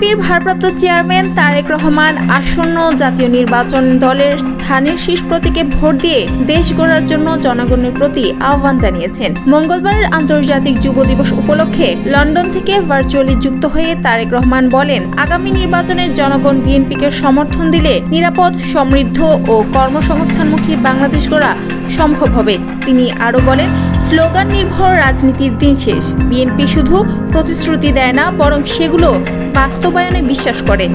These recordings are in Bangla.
বিএনপির ভারপ্রাপ্ত চেয়ারম্যান তারেক রহমান আসন্ন জাতীয় নির্বাচন দলের ধানের শীষ প্রতীকে ভোট দিয়ে দেশ গড়ার জন্য জনগণের প্রতি আহ্বান জানিয়েছেন। মঙ্গলবারের আন্তর্জাতিক যুব দিবস উপলক্ষে লন্ডন থেকে ভার্চুয়ালি যুক্ত হয়ে তারেক রহমান বলেন, আগামী নির্বাচনে জনগণ বিএনপিকে সমর্থন দিলে নিরাপদ, সমৃদ্ধ ও কর্মসংস্থানমুখী বাংলাদেশ গড়া সম্ভব হবে। তিনি আরও বলেন, স্লোগান নির্ভর রাজনীতির দিন শেষ। বিএনপি শুধু প্রতিশ্রুতি দেয় না, বরং সেগুলো বাস্তবায়নে বিশ্বাস করে।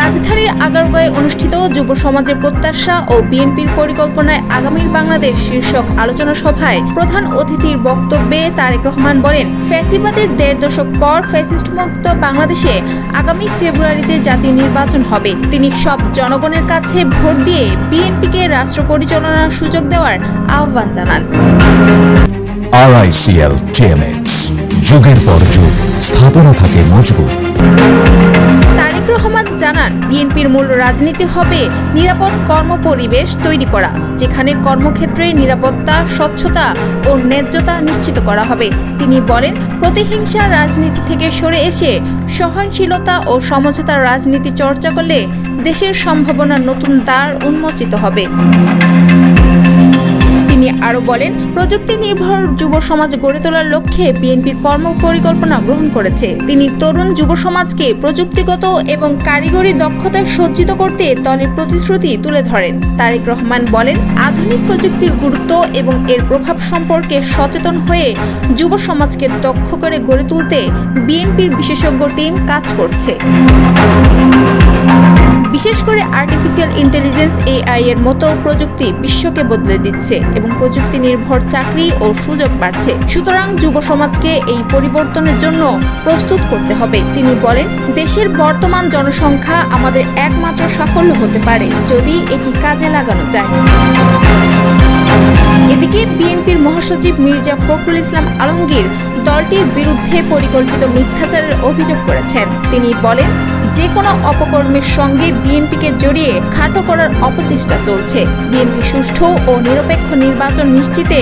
রাজধানীর আগারগাঁয়ে অনুষ্ঠিত যুব সমাজের প্রত্যাশা ও বিএনপির পরিকল্পনায় আগামীর বাংলাদেশ শীর্ষক আলোচনা সভায় প্রধান অতিথির বক্তব্যে তারেক রহমান বলেন, ফ্যাসিবাদের দেড় দশক পর ফ্যাসিস্ট মুক্ত বাংলাদেশে আগামী ফেব্রুয়ারিতে জাতীয় নির্বাচন হবে। তিনি সব জনগণের কাছে ভোট দিয়ে বিএনপিকে রাষ্ট্র পরিচালনার সুযোগ দেওয়ার আহ্বান জানান। আরআইসিএল টিএমএক্স যুগের পর যুগ, স্থাপনা থাকে মজবুত। তারেক রহমান জানান, বিএনপির মূল রাজনীতি হবে নিরাপদ কর্মপরিবেশ তৈরি করা, যেখানে কর্মক্ষেত্রে নিরাপত্তা, স্বচ্ছতা ও ন্যায্যতা নিশ্চিত করা হবে। তিনি বলেন, প্রতিহিংসা রাজনীতি থেকে সরে এসে সহনশীলতা ও সমঝোতার রাজনীতি চর্চা করলে দেশের সম্ভাবনার নতুন দ্বার উন্মোচিত হবে। তিনি আরও বলেন প্রযুক্তি নির্ভর যুব সমাজ গড়ে তোলার লক্ষ্যে বিএনপি কর্ম পরিকল্পনা গ্রহণ করেছে। তিনি তরুণ যুব সমাজকে প্রযুক্তিগত এবং কারিগরি দক্ষতায় সজ্জিত করতে দলের প্রতিশ্রুতি তুলে ধরেন। তারেক রহমান বলেন, আধুনিক প্রযুক্তির গুরুত্ব এবং এর প্রভাব সম্পর্কে সচেতন হয়ে যুব সমাজকে দক্ষ করে গড়ে তুলতে বিএনপির বিশেষজ্ঞ টিম কাজ করছে। বিশেষ করে আর্টিফিশিয়াল ইন্টেলিজেন্স এআই এর মতো প্রযুক্তি বিশ্বকে বদলে দিচ্ছে এবং প্রযুক্তি নির্ভর চাকরি ও সুযোগ বাড়ছে। সুতরাং যুব সমাজকে এই পরিবর্তনের জন্য প্রস্তুত করতে হবে। তিনি বলেন, দেশের বর্তমান জনসংখ্যা আমাদের একমাত্র সাফল্য হতে পারে যদি এটি কাজে লাগানো যায়। এদিকে বিএনপির মহাসচিব মির্জা ফখরুল ইসলাম আলমগীর দলটির বিরুদ্ধে পরিকল্পিত মিথ্যাচারের অভিযোগ করেছেন। তিনি বলেন যে কোনো অপকর্মের সঙ্গে বিএনপিকে জড়িয়ে খাটো করার অপচেষ্টা চলছে। বিএনপি সুষ্ঠু ও নিরপেক্ষ নির্বাচন নিশ্চিতে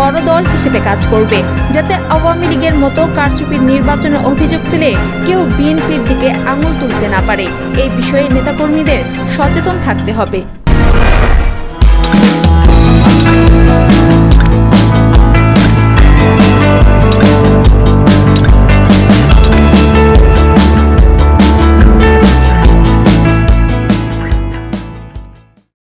বড় দল হিসেবে কাজ করবে, যাতে আওয়ামী লীগের মতো কারচুপির নির্বাচনের অভিযোগ তুলে কেউ বিএনপির দিকে আঙুল তুলতে না পারে। এই বিষয়ে নেতাকর্মীদের সচেতন থাকতে হবে।